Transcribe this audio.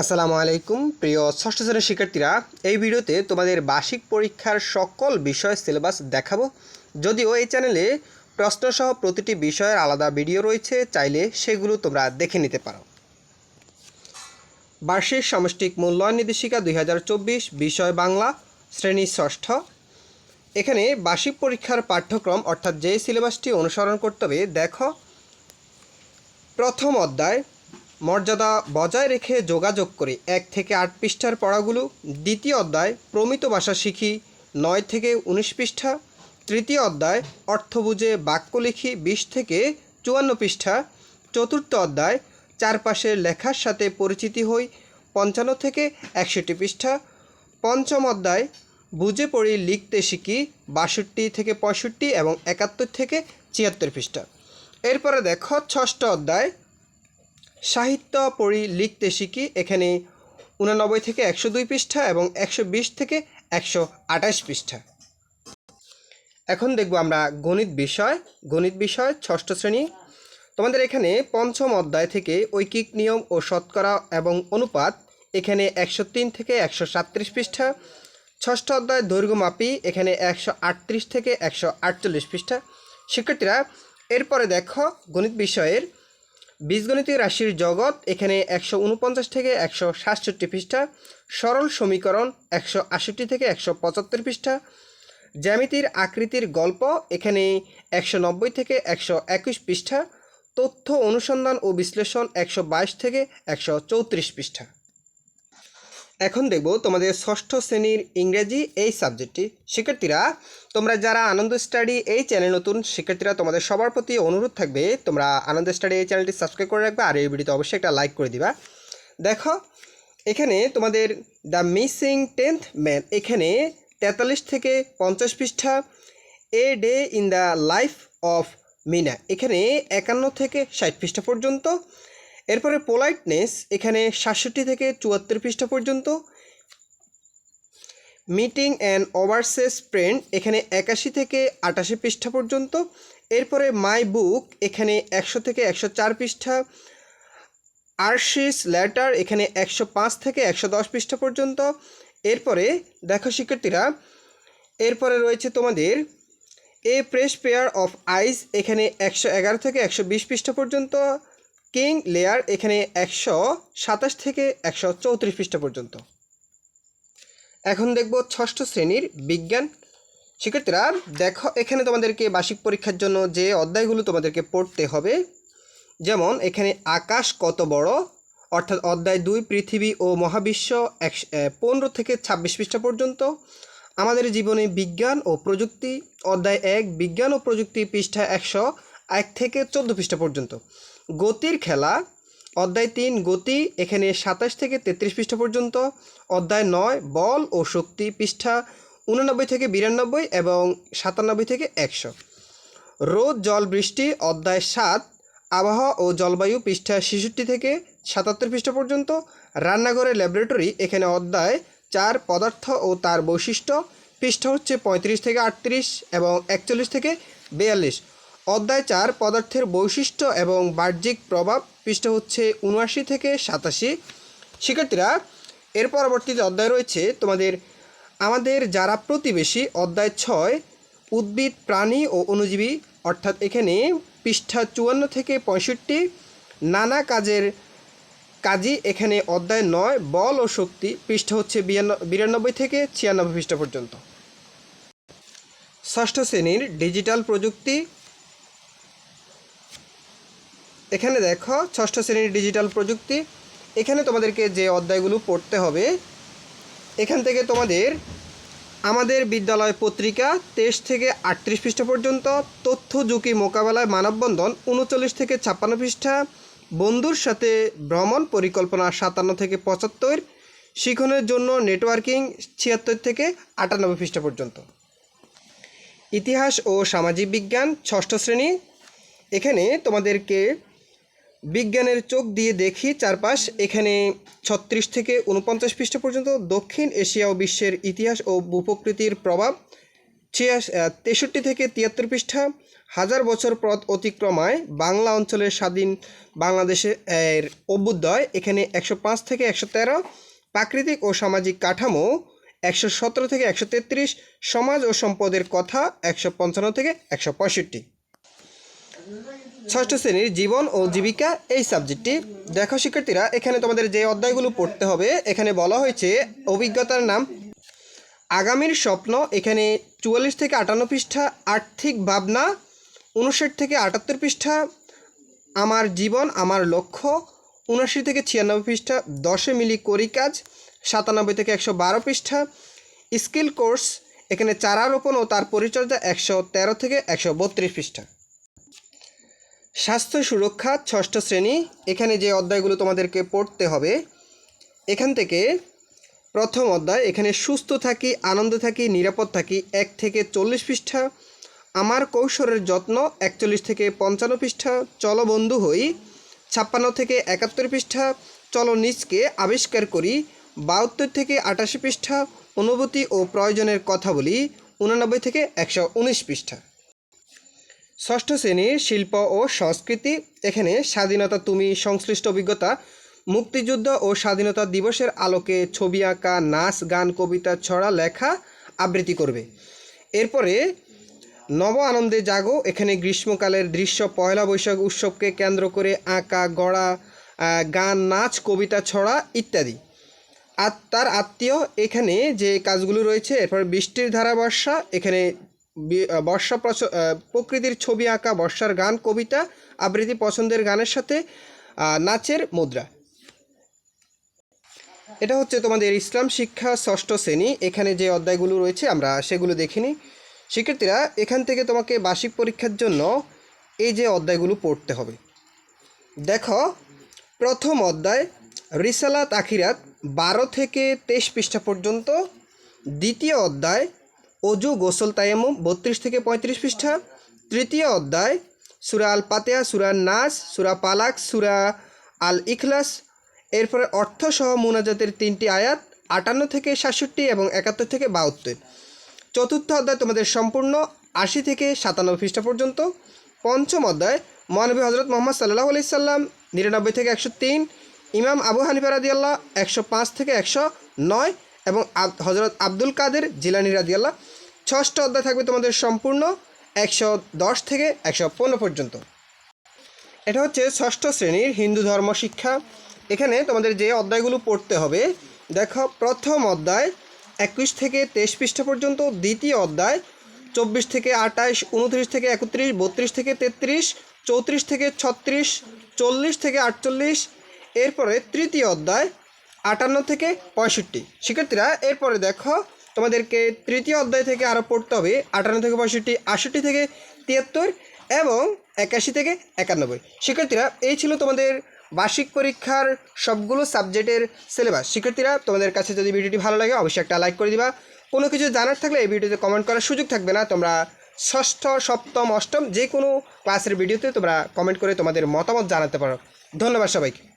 আসসালামু আলাইকুম। প্রিয় ষষ্ঠ শ্রেণির শিক্ষার্থীরা, এই ভিডিওতে তোমাদের বার্ষিক পরীক্ষার সকল বিষয় সিলেবাস দেখাবো। যদিও এই চ্যানেলে প্রশ্নসহ প্রতিটি বিষয়ের আলাদা ভিডিও রয়েছে, চাইলে সেগুলো তোমরা দেখে নিতে পারো। বার্ষিক সামষ্টিক মূল্যায়ন নির্দেশিকা দুই হাজার চব্বিশ, বিষয় বাংলা, শ্রেণি ষষ্ঠ। এখানে বার্ষিক পরীক্ষার পাঠ্যক্রম, অর্থাৎ যে সিলেবাসটি অনুসরণ করতে হবে, দেখো। প্রথম অধ্যায় মর্যাদা বজায় রেখে যোগাযোগ করে এক থেকে আট পৃষ্ঠার পড়াগুলো দ্বিতীয় অধ্যায় প্রমিত ভাষা শিখি, নয় থেকে উনিশ পৃষ্ঠা, তৃতীয় অধ্যায় অর্থ বুঝে বাক্য লিখি বিশ থেকে চুয়ান্ন পৃষ্ঠা, চতুর্থ অধ্যায় চারপাশের লেখার সাথে পরিচিতি হই পঞ্চান্ন থেকে একষট্টি পৃষ্ঠা, পঞ্চম অধ্যায় বুঝে পড়ি লিখতে শিখি বাষট্টি থেকে পঁয়ষট্টি এবং একাত্তর থেকে ছিয়াত্তর পৃষ্ঠা। এরপরে দেখো ষষ্ঠ অধ্যায় সাহিত্য পড়ি লিখতে শিখি, এখানে উনানব্বই থেকে একশো দুই পৃষ্ঠা এবং একশো বিশ থেকে একশো আঠাশ পৃষ্ঠা। এখন দেখব আমরা গণিত বিষয় গণিত বিষয় ষষ্ঠ শ্রেণি। তোমাদের এখানে পঞ্চম অধ্যায় থেকে ঐকিক নিয়ম ও শতকরা এবং অনুপাত, এখানে একশো তিন থেকে একশো সাতত্রিশ পৃষ্ঠা। ষষ্ঠ অধ্যায় দৈর্ঘ্য মাপি, এখানে একশো আটত্রিশ থেকে একশো আটচল্লিশ পৃষ্ঠা। শিক্ষার্থীরা, এরপরে দেখো গণিত বিষয়ের বীজগণিতীয় রাশির জগৎ এখানে একশো উনপঞ্চাশ থেকে একশো সাতষট্টি পৃষ্ঠা, সরল সমীকরণ একশো আষট্টি থেকে একশো পঁচাত্তর পৃষ্ঠা, জ্যামিতির আকৃতির গল্প এখানে একশো নব্বই থেকে একশো একুশ পৃষ্ঠা, তথ্য অনুসন্ধান ও বিশ্লেষণ একশো বাইশ থেকে একশো চৌত্রিশ পৃষ্ঠা। এখন দেখব তোমাদের ষষ্ঠ শ্রেণির ইংরেজি এই সাবজেক্টটি শিক্ষার্থীরা, তোমরা যারা আনন্দ স্টাডি এই চ্যানেল নতুন, শিক্ষার্থীরা তোমাদের সবার প্রতি অনুরোধ থাকবে, তোমরা আনন্দ স্টাডি এই চ্যানেলটি সাবস্ক্রাইব করে রাখবে আর এই ভিডিওতে অবশ্যই একটা লাইক করে দিবা। দেখো, এখানে তোমাদের দ্য মিসিং টেন্থ ম্যান এখানে তেতাল্লিশ থেকে পঞ্চাশ পৃষ্ঠা a day in the life of Mina এখানে একান্ন থেকে ষাট পৃষ্ঠা পর্যন্ত এরপরে পোলাইটনেস এখানে সাতষট্টি থেকে চুয়াত্তর পৃষ্ঠা পর্যন্ত। মিটিং অ্যান্ড ওভারসেস ফ্রেন্ড এখানে একাশি থেকে আটাশি পৃষ্ঠা পর্যন্ত। এরপরে মাই বুক এখানে একশো থেকে একশো চার পৃষ্ঠা। আরশিস লেটার এখানে একশো পাঁচ থেকে একশো দশ পৃষ্ঠা পর্যন্ত। এরপরে দেখো শিক্ষার্থীরা, এরপরে রয়েছে তোমাদের a press pair of eyes এখানে একশো এগারো থেকে একশো বিশ পৃষ্ঠা পর্যন্ত। কিং লেয়ার এখানে একশো সাতাশ থেকে একশো চৌত্রিশ পৃষ্ঠা পর্যন্ত। এখন দেখব ষষ্ঠ শ্রেণির বিজ্ঞান। শিক্ষার্থীরা, দেখো এখানে তোমাদেরকে বার্ষিক পরীক্ষার জন্য যে অধ্যায়গুলো তোমাদেরকে পড়তে হবে, যেমন এখানে আকাশ কত বড়? অর্থাৎ অধ্যায় দুই, পৃথিবী ও মহাবিশ্ব এক পনেরো থেকে ছাব্বিশ পৃষ্ঠা পর্যন্ত। আমাদের জীবনে বিজ্ঞান ও প্রযুক্তি, অধ্যায় এক, বিজ্ঞান ও প্রযুক্তি পৃষ্ঠা একশো এক থেকে চোদ্দ পৃষ্ঠা পর্যন্ত। গতির খেলা, অধ্যায় তিন, গতি, এখানে সাতাশ থেকে তেত্রিশ পৃষ্ঠা পর্যন্ত। অধ্যায় নয়, বল ও শক্তি পৃষ্ঠা, উননব্বই থেকে বিরানব্বই এবং সাতানব্বই থেকে একশো। রোদ, জল, বৃষ্টি, অধ্যায় সাত, আবহাওয়া ও জলবায়ু পৃষ্ঠা ছেষট্টি থেকে সাতাত্তর পৃষ্ঠা পর্যন্ত। রান্নাঘরের ল্যাবরেটরি, এখানে অধ্যায় চার, পদার্থ ও তার বৈশিষ্ট্য, পৃষ্ঠা হচ্ছে পঁয়ত্রিশ থেকে আটত্রিশ এবং একচল্লিশ থেকে বিয়াল্লিশ। অধ্যায় চার, পদার্থের বৈশিষ্ট্য এবং বাহ্যিক প্রভাব, পৃষ্ঠ হচ্ছে উনআশি থেকে সাতাশি। শিক্ষার্থীরা, এর পরবর্তীতে অধ্যায় রয়েছে তোমাদের, আমাদের যারা প্রতিবেশী, অধ্যায় ছয়, উদ্ভিদ, প্রাণী ও অনুজীবী, অর্থাৎ এখানে পৃষ্ঠা চুয়ান্ন থেকে পঁয়ষট্টি, নানা কাজের কাজই এখানে অধ্যায় নয়, বল ও শক্তি, পৃষ্ঠা হচ্ছে বিরানব্বই থেকে ছিয়ানব্বই পৃষ্ঠা পর্যন্ত। ষষ্ঠ শ্রেণির ডিজিটাল প্রযুক্তি এখানে দেখো, ষষ্ঠ শ্রেণির ডিজিটাল প্রযুক্তি। এখানে তোমাদেরকে যে অধ্যায়গুলো পড়তে হবে, এখান থেকে তোমাদের আমাদের বিদ্যালয় পত্রিকা তেইশ থেকে আটত্রিশ পৃষ্ঠা পর্যন্ত, তথ্য ঝুঁকি মোকাবেলায় মানববন্ধন উনচল্লিশ থেকে ছাপ্পান্ন পৃষ্ঠা, বন্ধুর সাথে ভ্রমণ পরিকল্পনা সাতান্ন থেকে পঁচাত্তর শিখনের জন্য নেটওয়ার্কিং ছিয়াত্তর থেকে আটানব্বই পৃষ্ঠা পর্যন্ত। ইতিহাস ও সামাজিক বিজ্ঞান ষষ্ঠ শ্রেণি। এখানে তোমাদেরকে বিজ্ঞানের চোখ দিয়ে দেখি চারপাশ। এখানে ছত্রিশ থেকে উনপঞ্চাশ পৃষ্ঠা পর্যন্ত দক্ষিণ এশিয়া ও বিশ্বের ইতিহাস ও ভূপ্রকৃতির প্রভাব। ছিয়াশ তেষট্টি থেকে তিয়াত্তর পৃষ্ঠা। হাজার বছর পথ অতিক্রমায় বাংলা অঞ্চলের স্বাধীন বাংলাদেশে, এর অভ্যুদয়। এখানে একশো পাঁচ থেকে একশো তেরো। প্রাকৃতিক ও সামাজিক কাঠামো একশো সতেরো থেকে একশো তেত্রিশ। সমাজ ও সম্পদের কথা একশো পঞ্চান্ন থেকে একশো পঁয়ষট্টি। ষষ্ঠ শ্রেণির জীবন ও জীবিকা এই সাবজেক্টটি দেখো শিক্ষার্থীরা, এখানে তোমাদের যে অধ্যায়গুলো পড়তে হবে, এখানে বলা হয়েছে অভিজ্ঞতার নাম। আগামীর স্বপ্ন, এখানে চুয়াল্লিশ থেকে আটান্ন পৃষ্ঠা, আর্থিক ভাবনা উনষাট থেকে আটাত্তর পৃষ্ঠা, আমার জীবন, আমার লক্ষ্য উনআশি থেকে ছিয়ানব্বই পৃষ্ঠা, দশে মিলি করি কাজ, সাতানব্বই থেকে একশো বারো পৃষ্ঠা, স্কিল কোর্স, এখানে চারা রোপণ ও তার পরিচর্যা একশো তেরো থেকে একশো বত্রিশ পৃষ্ঠা। স্বাস্থ্য সুরক্ষা ষষ্ঠ শ্রেণি, এখানে যে অধ্যায়গুলো তোমাদেরকে পড়তে হবে, এখান থেকে প্রথম অধ্যায়, এখানে সুস্থ থাকি, আনন্দ থাকি, নিরাপদ থাকি, এক থেকে চল্লিশ পৃষ্ঠা, আমার কৌশলের যত্ন, একচল্লিশ থেকে পঞ্চান্ন পৃষ্ঠা, চলো বন্ধু হই, ছাপ্পান্ন থেকে একাত্তর পৃষ্ঠা, চলো নিজকে আবিষ্কার করি, বাহাত্তর থেকে আটাশি পৃষ্ঠা, অনুভূতি ও প্রয়োজনের কথা বলি, উনানব্বই থেকে একশো উনিশ পৃষ্ঠা। ষষ্ঠ শ্রেণির শিল্প ও সংস্কৃতি। এখানে স্বাধীনতা তুমি সংশ্লিষ্ট অভিজ্ঞতা, মুক্তিযুদ্ধ ও স্বাধীনতা দিবসের আলোকে ছবি আঁকা, নাচ, গান, কবিতা, ছড়া, লেখা আবৃত্তি করবে। এরপরে নব আনন্দে জাগো। এখানে গ্রীষ্মকালের দৃশ্য, পয়লা বৈশাখ উৎসবকে কেন্দ্র করে আঁকা, গড়া গান, নাচ, কবিতা, ছড়া ইত্যাদি। আর তার আত্মীয় এখানে যে কাজগুলো রয়েছে, এরপর বৃষ্টির ধারা বর্ষা এখানে বর্ষা প্রকৃতির ছবি আঁকা, বর্ষার গান, কবিতা, আবৃত্তি, পছন্দের গানের সাথে নাচের মুদ্রা। এটা হচ্ছে তোমাদের ইসলাম শিক্ষা ষষ্ঠ শ্রেণি। এখানে যে অধ্যায়গুলো রয়েছে, আমরা সেগুলো দেখিনি। শিক্ষার্থীরা, এখান থেকে তোমাকে বার্ষিক পরীক্ষার জন্য এই যে অধ্যায়গুলো পড়তে হবে। দেখো, প্রথম অধ্যায়, রিসালাত আখিরাত বারো থেকে তেইশ পৃষ্ঠা পর্যন্ত। দ্বিতীয় অধ্যায় অজু গোসল তায়ামুম বত্রিশ থেকে পঁয়ত্রিশ পৃষ্ঠা। তৃতীয় অধ্যায়, সুরা আল পাতেয়া সুরা নাস, সুরা পালাক, সুরা আল ইখলাস এরপরে অর্থসহ মুনাজাতের তিনটি আয়াত, আটান্ন থেকে সাতষট্টি এবং একাত্তর থেকে বাহাত্তর। চতুর্থ অধ্যায় তোমাদের সম্পূর্ণ আশি থেকে সাতানব্বই পৃষ্ঠা পর্যন্ত। পঞ্চম অধ্যায়, মহানবী হজরত মোহাম্মদ সাল্লাহ আলি সাল্লাম, নিরানব্বই থেকে একশো তিন। ইমাম আবু হানিফা রাদিয়াল্লাহ, একশো পাঁচ থেকে একশো নয় এবং হজরত আব্দুল কাদের জিলানি রাদিয়াল্লাহ ষষ্ঠ অধ্যায় থাকবে তোমাদের সম্পূর্ণ একশো দশ থেকে একশো পনেরো পর্যন্ত। এটা হচ্ছে ষষ্ঠ শ্রেণির হিন্দু ধর্ম শিক্ষা। এখানে তোমাদের যে অধ্যায়গুলো পড়তে হবে, দেখো প্রথম অধ্যায় একুশ থেকে তেইশ পৃষ্ঠা পর্যন্ত, দ্বিতীয় অধ্যায় চব্বিশ থেকে আঠাশ উনত্রিশ থেকে একত্রিশ, বত্রিশ থেকে তেত্রিশ, চৌত্রিশ থেকে ছত্রিশ, চল্লিশ থেকে আটচল্লিশ, এরপরে তৃতীয় অধ্যায় আটান্ন থেকে পঁয়ষট্টি। শিক্ষার্থীরা, এরপরে দেখো তোমাদেরকে তৃতীয় অধ্যায় থেকে আরও পড়তে হবে। আটান্ন থেকে পঁয়ষট্টি আষট্টি থেকে তিয়াত্তর এবং একাশি থেকে একানব্বই। শিক্ষার্থীরা, এই ছিল তোমাদের বার্ষিক পরীক্ষার সবগুলো সাবজেক্টের সিলেবাস। শিক্ষার্থীরা, তোমাদের কাছে যদি ভিডিওটি ভালো লাগে, অবশ্যই একটা লাইক করে দিবা। কোনো কিছু জানার থাকলে এই ভিডিওতে কমেন্ট করার সুযোগ থাকবে না। তোমরা ষষ্ঠ, সপ্তম, অষ্টম যে কোনো ক্লাসের ভিডিওতে তোমরা কমেন্ট করে তোমাদের মতামত জানাতে পারো। ধন্যবাদ সবাইকে।